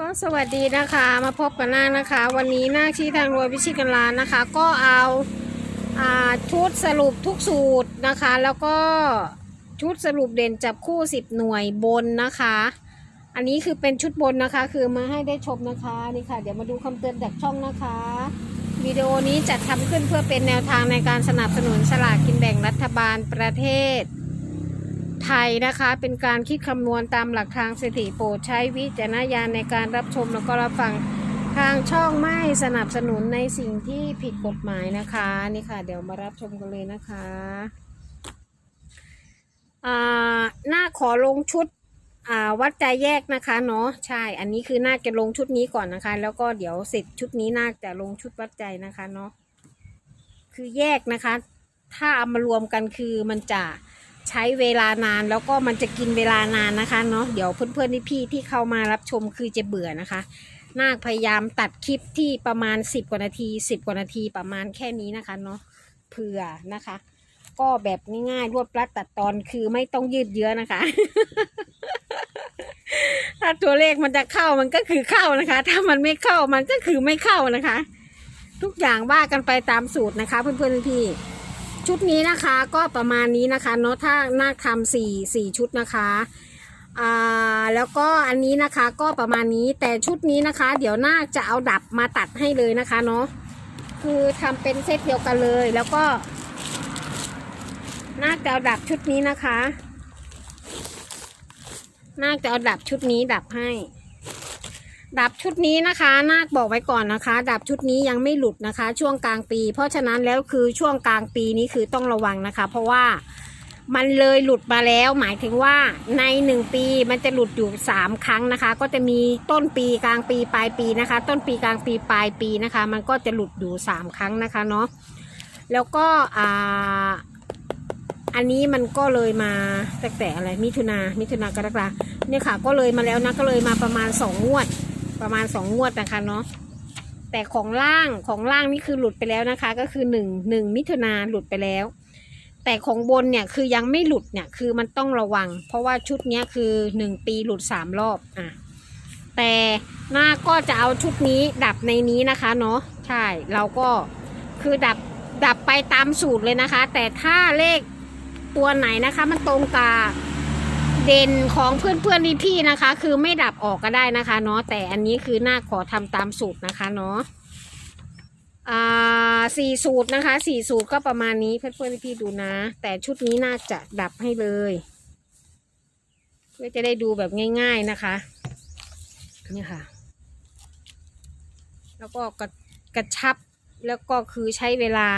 ก็สวัสดีนะคะมาพบกันนาคนะคะ วันนี้นาคที่ทางรวยพิชิตกันร้านนะคะ ก็เอาอาชุดสรุปทุกสูตรนะคะ แล้วก็ชุดสรุปเด่นจับคู่ 10 หน่วยบนนะคะ อันนี้คือเป็นชุดบนนะคะ คือมาให้ได้ชมนะคะนี่ค่ะ เดี๋ยวมาดูคำเตือนจากช่องนะคะวิดีโอนี้จัดทำขึ้นเพื่อเป็นแนวทางในการสนับสนุนสลากกินแบ่งรัฐบาลประเทศ ไทยนะคะ เป็นการคิดคำนวณตามหลักทางสถิติโปรดใช้วิจารณญาณในการรับชมแล้วก็รับฟังทางช่องไม่สนับสนุนในสิ่งที่ผิดกฎหมายนะคะนี่ค่ะ เดี๋ยวมารับชมกันเลยนะคะอ่าหน้าขอลงชุดอ่าวัดใจแยกนะคะเนาะใช่ อันนี้คือน่าจะลงชุดนี้ก่อนนะคะ แล้วก็เดี๋ยวเสร็จชุดนี้น่าจะลงชุดวัดใจนะคะเนาะคือแยกนะคะ ถ้าเอามารวมกันคือมันจะ ใช้เวลานานแล้วก็มันจะกินเวลานานนะคะเนาะเดี๋ยวเพื่อนๆพี่ๆที่เข้ามารับชมคือจะเบื่อนะคะนาคพยายามตัดคลิปที่ประมาณ 10 กว่านาที 10 กว่านาทีประมาณแค่นี้นะคะเนาะเผื่อนะคะ ก็แบบง่ายๆรวบรัดตัดตอนคือไม่ต้องยืดเยื้อนะคะ ถ้าตัวเลขมันจะเข้ามันก็คือเข้านะคะ ถ้ามันไม่เข้ามันก็คือไม่เข้านะคะ ทุกอย่างว่ากันไปตามสูตรนะคะ เพื่อนๆพี่ ชุดนี้นะคะก็ประมาณนี้นะคะเนาะถ้านาคทำสี่สี่ชุดนะคะอ่าแล้วก็อันนี้นะคะก็ประมาณนี้แต่ชุดนี้นะคะ เดี๋ยวนาคจะเอาดับมาตัดให้เลยนะคะเนาะคือทำเป็นเซตเดียวกันเลย แล้วก็นาคจะเอาดับชุดนี้นะคะนาคจะเอาดับชุดนี้ดับให้ ดับชุดนี้นะคะ นาคบอกไว้ก่อนนะคะ ดับชุดนี้ยังไม่หลุดนะคะ ช่วงกลางปี เพราะฉะนั้นแล้วคือช่วงกลางปีนี้คือต้องระวังนะคะ เพราะว่ามันเลยหลุดมาแล้ว หมายถึงว่าในหนึ่งปีมันจะหลุดอยู่สามครั้งนะคะ ก็จะมีต้นปีกลางปีปลายปีนะคะ ต้นปีกลางปีปลายปีนะคะ มันก็จะหลุดอยู่สามครั้งนะคะเนาะแล้วก็อ่าอันนี้มันก็เลยมาแต่แต่อะไรมิถุนามิถุนากรกฎาเนี่ยค่ะ ก็เลยมาแล้วนะก็เลยมาประมาณสองงวด ประมาณสองงวดนะคะเนาะแต่ของล่างของล่างนี่คือหลุดไปแล้วนะคะ ก็คือหนึ่งหนึ่งมิถุนาหลุดไปแล้ว แต่ของบนเนี่ยคือยังไม่หลุดเนี่ยคือมันต้องระวัง เพราะว่าชุดเนี้ยคือหนึ่งปีหลุดสามรอบอะแต่หน้าก็จะเอาชุดนี้ดับในนี้นะคะเนาะใช่เราก็คือดับดับไปตามสูตรเลยนะคะ แต่ถ้าเลขตัวไหนนะคะมันตรงกับ เด่นของเพื่อนๆพี่ๆนะคะ คือไม่ดับออกก็ได้นะคะเนาะแต่อันนี้คือหน้าขอทำตามสูตรนะคะเนาะอ่าสี่สูตรนะคะสี่สูตรก็ประมาณนี้เพื่อนๆพี่ๆดูนะ แต่ชุดนี้น่าจะดับให้เลยเพื่อจะได้ดูแบบง่าย ๆนะคะนี่ค่ะ แล้วก็กระกระชับแล้วก็คือใช้เวลา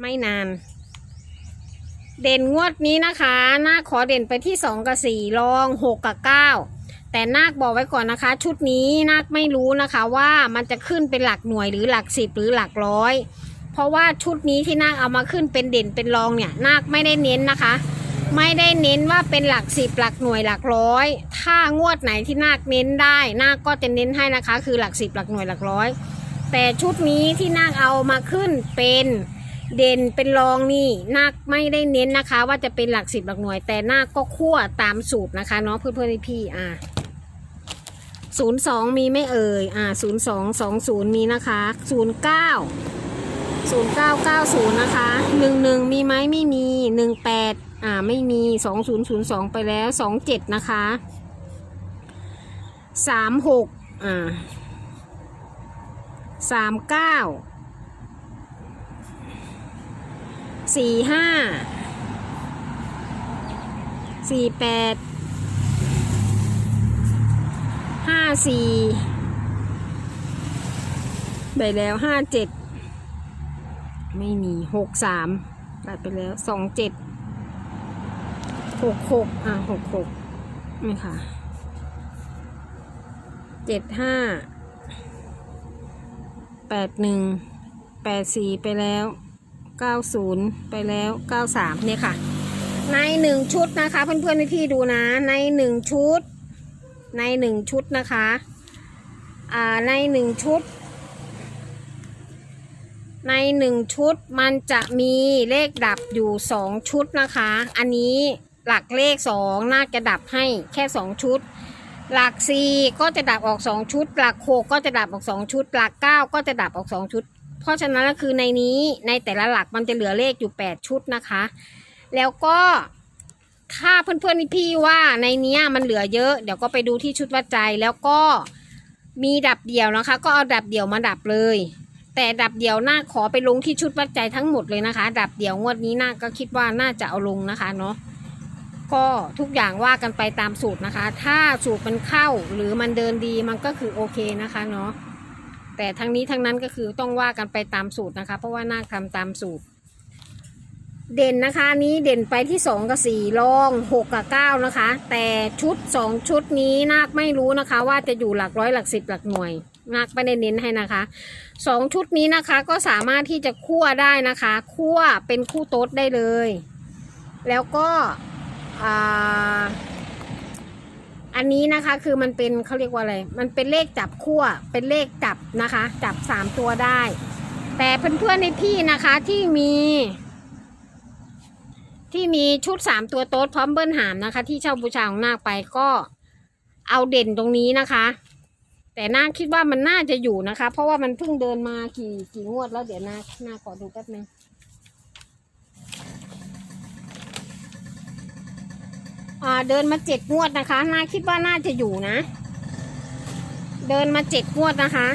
ไม่นาน เด่นงวดนี้นะคะนาคขอเด่นไปที่สองกับสี่รองหกกับเก้าแต่นาคบอกไว้ก่อนนะคะ ชุดนี้นาคไม่รู้นะคะว่ามันจะขึ้นเป็นหลักหน่วยหรือหลักสิบหรือหลักร้อย เพราะว่าชุดนี้ที่นาคเอามาขึ้นเป็นเด่นเป็นรองเนี่ยนาคไม่ได้เน้นนะคะ ไม่ได้เน้นว่าเป็นหลักสิบหลักหน่วยหลักร้อย ถ้างวดไหนที่นาคเน้นได้นาคก็จะเน้นให้นะคะ คือหลักสิบหลักหน่วยหลักร้อย แต่ชุดนี้ที่นาคเอามาขึ้นเป็น เด่นเป็นรองนี่นาคไม่ได้เน้นนะคะ ว่าจะเป็นหลักสิบหลักหน่วย แต่นาคก็คั่วตามสูตรนะคะเนาะเพื่อนๆพี่อ่าศูนย์สองมีไม่เอ่ยอ่าศูนย์สองสองศูนย์มีนะคะศูนย์เก้าศูนย์เก้าเก้าศูนย์นะคะหนึ่งหนึ่งมีไหมไม่มีหนึ่งแปดอ่าไม่มีสองศูนย์ศูนย์สองไปแล้วสองเจ็ดนะคะสามหกอ่าสามเก้า สี่ห้าสี่แปดห้าสี่ไปแล้วห้าเจ็ดไม่มีหกสามตัดไปแล้วสองเจ็ดหกหกอะหกหกนี่ค่ะเจ็ดห้าแปดหนึ่งแปดสี่ไปแล้ว เก้าศูนย์ไปแล้วเก้าสามเนี่ยค่ะ ในหนึ่งชุดนะคะ เพื่อนๆพี่ๆดูนะ ในหนึ่งชุด ในหนึ่งชุดนะคะอ่าในหนึ่งชุด ในหนึ่งชุดมันจะมีเลขดับอยู่สองชุดนะคะ อันนี้หลักเลขสองน่าจะดับให้แค่สองชุด หลักสี่ก็จะดับออกสองชุด หลักหกก็จะดับออกสองชุด หลักเก้าก็จะดับออกสองชุด เพราะฉะนั้นก็คือในนี้ในแต่ละหลักมันจะเหลือเลขอยู่แปดชุดนะคะ แล้วก็ถ้าเพื่อนๆพี่ว่าในเนี้มันเหลือเยอะ เดี๋ยวก็ไปดูที่ชุดวัดใจแล้วก็มีดับเดี่ยวนะคะ ก็เอาดับเดี่ยวมาดับเลย แต่ดับเดี่ยวหน้าขอไปลงที่ชุดวัดใจทั้งหมดเลยนะคะ ดับเดี่ยวงวดนี้หน้าก็คิดว่าน่าจะเอาลงนะคะเนาะก็ทุกอย่างว่ากันไปตามสูตรนะคะ ถ้าสูตรมันเข้าหรือมันเดินดีมันก็คือโอเคนะคะเนาะ แต่ทั้งนี้ทั้งนั้นก็คือต้องว่ากันไปตามสูตรนะคะ เพราะว่านาคทำตามสูตร เด่นนะคะนี้เด่นไปที่สองกับสี่รองหกกับเก้านะคะ แต่ชุดสองชุดนี้นาคไม่รู้นะคะ ว่าจะอยู่หลักร้อยหลักสิบหลักหน่วยนาคไม่ได้เน้นให้นะคะสองชุดนี้นะคะก็สามารถที่จะคั่วได้นะคะคั่วเป็นคู่โต๊ดได้เลย แล้วก็อ่า อันนี้นะคะคือมันเป็นเขาเรียกว่าอะไร มันเป็นเลขจับคั่ว เป็นเลขจับนะคะ จับสามตัวได้ แต่เพื่อนๆในพี่นะคะที่มี ที่มีชุดสามตัวโต๊ดพร้อมเบิ้ลหามนะคะ ที่เช่าบูชาของนาคไปก็เอาเด่นตรงนี้นะคะ แต่นาคคิดว่ามันน่าจะอยู่นะคะ เพราะว่ามันเพิ่งเดินมากี่กี่งวดแล้วเดี๋ยวนาคนาขอดูแป๊บนึงอ่า เดินมาเจ็ดงวดนะคะน่าคคิดว่าน่าจะอยู่นะ เดินมาเจ็ดงวดนะคะ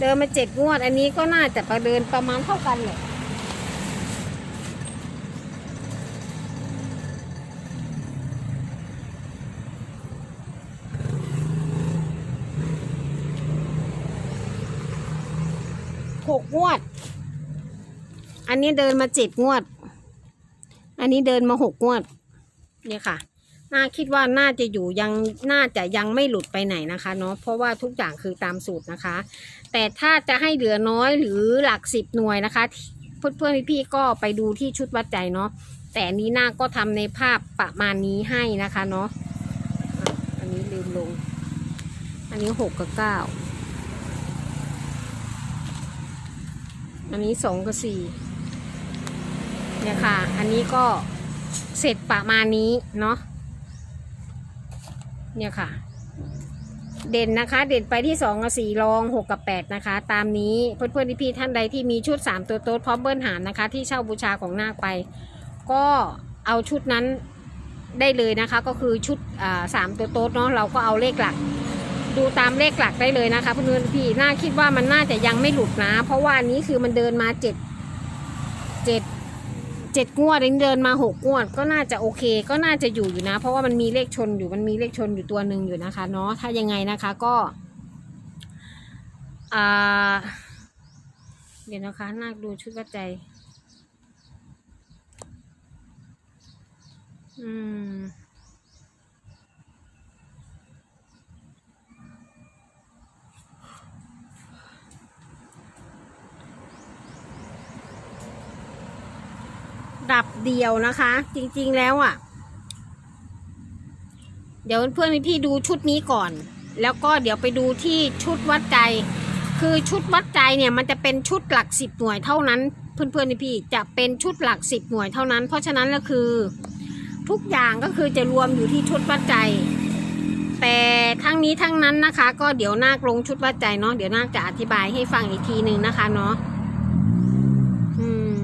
เดินมาเจ็ดงวด อันนี้ก็น่าจะประเดินประมาณเท่ากันเลยหกงวด อันนี้เดินมาเจ็ดงวด อันนี้เดินมาหกงวด เนี่ยค่ะ น่าคิดว่าน่าจะอยู่ยังน่าจะยังไม่หลุดไปไหนนะคะเนาะเพราะว่าทุกอย่างคือตามสูตรนะคะ แต่ถ้าจะให้เหลือน้อยหรือหลักสิบหน่วยนะคะ เพื่อนเพื่อนๆพี่ๆก็ไปดูที่ชุดวัดใจเนาะแต่นี้หน้าก็ทำในภาพประมาณนี้ให้นะคะเนาะอะอันนี้ลืมลง อันนี้หกกับเก้าอันนี้สองกับสี่เนี่ยค่ะ อันนี้ก็ เสร็จประมาณนี้เนาะเนี่ยค่ะ เด่นนะคะ เด่นไปที่สองกับสี่รองหกกับแปดนะคะ ตามนี้เพื่อนๆพี่ท่านใดที่มีชุดสามตัวโต๊ดพร้อมเบิ้ลหารนะคะ ที่เช่าบูชาของนาคไป ก็เอาชุดนั้นได้เลยนะคะ ก็คือชุดอ่าสามตัวโต๊ดเนาะเราก็เอาเลขหลัก ดูตามเลขหลักได้เลยนะคะ เพื่อนๆพี่น่าคิดว่ามันน่าจะยังไม่หลุดนะ เพราะว่าอันนี้คือมันเดินมาเจ็ดเจ็ด เจ็ดงวดอันเดินมาหกงวด ก็น่าจะโอเค ก็น่าจะอยู่อยู่นะ เพราะว่ามันมีเลขชนอยู่มันมีเลขชนอยู่ตัวหนึ่งอยู่นะคะเนาะถ้ายังไงนะคะก็อ่าเดี๋ยวนะคะนาดูชุดวัดใจ อืม ดับเดียวนะคะ จริงๆแล้วอะ่ะ เดี๋ยวเพื่อนพี่ดูชุดนี้ก่อน แล้วก็เดี๋ยวไปดูที่ชุดวัดใจ คือชุดวัดใจเนี่ยมันจะเป็นชุดหลักสิบหน่วยเท่านั้น เพื่อนๆพี่จะเป็นชุดหลักสิบหน่วยเท่านั้น เพราะฉะนั้นก็คือ ทุกอย่างก็คือจะรวมอยู่ที่ชุดวัดใจแต่ทั้งนี้ทั้งนั้นนะคะ ก็เดี๋ยวนาคลงชุดวัดใจเนาะเดี๋ยวนาคจะอธิบายให้ฟังอีกทีหนึ่งนะคะเนาะอืม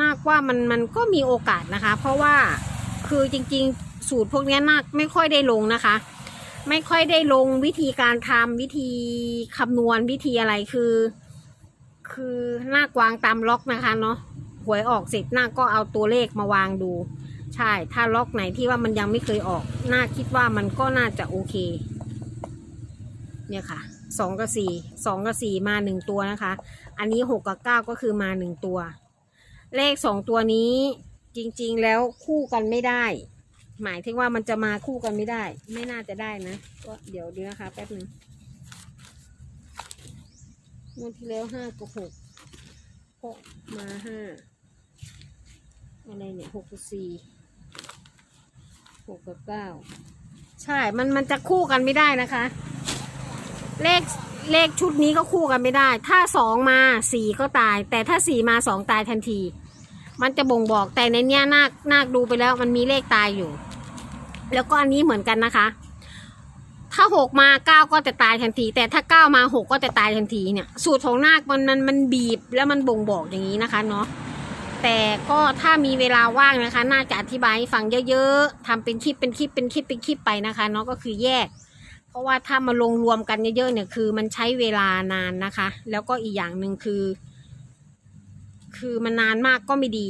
นาคว่ามันมันก็มีโอกาสนะคะ เพราะว่าคือจริงๆ สูตรพวกนี้นาคไม่ค่อยได้ลงนะคะ ไม่ค่อยได้ลงวิธีการทำวิธีคำนวณวิธีอะไรคือ คือนาควางตามล็อกนะคะเนาะหวยออกเสร็จนาก็เอาตัวเลขมาวางดู ใช่ ถ้าล็อกไหนที่ว่ามันยังไม่เคยออกนาคิดว่ามันก็น่าจะโอเค เนี่ยค่ะสองกับสี่สองกับสี่มาหนึ่งตัวนะคะ อันนี้หกกับเก้าก็คือมาหนึ่งตัว เลขสองตัวนี้จริงๆแล้วคู่กันไม่ได้ หมายถึงว่ามันจะมาคู่กันไม่ได้ ไม่น่าจะได้นะก็เดี๋ยวดูนะคะแป๊บหนึ่งงวดที่แล้วห้ากับหกก็มาห้าอะไรเนี่ยหกกับสี่หกกับเก้าใช่ มันมันจะคู่กันไม่ได้นะคะ เลขเลขชุดนี้ก็คู่กันไม่ได้ ถ้าสองมาสี่ก็ตาย แต่ถ้าสี่มาสองตายทันที มันจะบ่งบอกแต่ในเนี้ยนาคนาคดูไปแล้วมันมีเลขตายอยู่ แล้วก็อันนี้เหมือนกันนะคะ ถ้าหกมาเก้าก็จะตายทันที แต่ถ้าเก้ามาหกก็จะตายทันทีเนี่ย สูตรของนาคมันมันมันบีบแล้วมันบ่งบอกอย่างนี้นะคะเนาะแต่ก็ถ้ามีเวลาว่างนะคะ น่าจะอธิบายให้ฟังเยอะๆทำเป็นคลิปเป็นคลิปเป็นคลิปเป็นคลิปไปนะคะเนาะก็คือแยก เพราะว่าถ้ามาลงรวมกันเยอะๆเนี่ยคือมันใช้เวลานานนะคะ แล้วก็อีกอย่างหนึ่งคือ คือมันนานมากก็ไม่ดี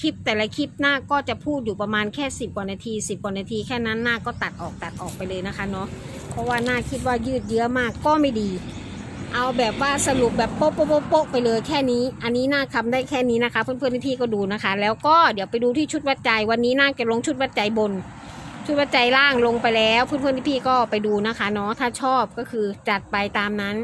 คลิปแต่ละคลิปหน้าก็จะพูดอยู่ประมาณแค่สิบกว่านาทีสิบกว่านาทีแค่นั้นหน้าก็ตัดออกตัดออกไปเลยนะคะเนาะเพราะว่าหน้าคิดว่ายืดเยื้อมากก็ไม่ดี เอาแบบว่าสรุปแบบโป๊ะโป๊ะโป๊ะไปเลยแค่นี้ อันนี้หน้าทำได้แค่นี้นะคะ เพื่อนๆพี่ๆก็ดูนะคะ แล้วก็เดี๋ยวไปดูที่ชุดวัดใจวันนี้หน้าจะลงชุดวัดใจบนชุดวัดใจล่างลงไปแล้ว เพื่อนๆพี่ๆก็ไปดูนะคะเนาะถ้าชอบก็คือจัดไปตามนั้น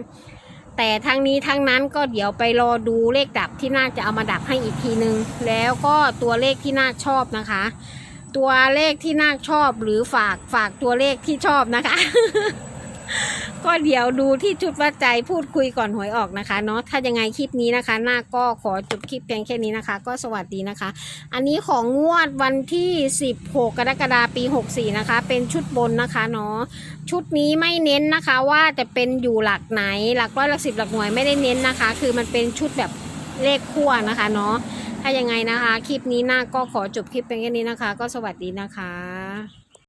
แต่ทั้งนี้ทั้งนั้นก็เดี๋ยวไปรอดูเลขดับที่น่าจะเอามาดับให้อีกทีนึง แล้วก็ตัวเลขที่น่าชอบนะคะ ตัวเลขที่น่าชอบหรือฝากฝากตัวเลขที่ชอบนะคะ ก็เดี๋ยวดูที่จุดวัดใจพูดคุยก่อนหวยออกนะคะเนาะถ้ายังไงคลิปนี้นะคะน้าก็ขอจบคลิปเพียงแค่นี้นะคะ ก็สวัสดีนะคะ อันนี้ของงวดวันที่ 16 กรกฎาคมปี 64 นะคะ เป็นชุดบนนะคะเนาะชุดนี้ไม่เน้นนะคะว่าจะเป็นอยู่หลักไหนหลักร้อยหลักสิบหลักหน่วยไม่ได้เน้นนะคะ คือมันเป็นชุดแบบเลขคู่นะคะเนาะถ้ายังไงนะคะ คลิปนี้น้าก็ขอจบคลิปเพียงแค่นี้นะคะ ก็สวัสดีนะคะ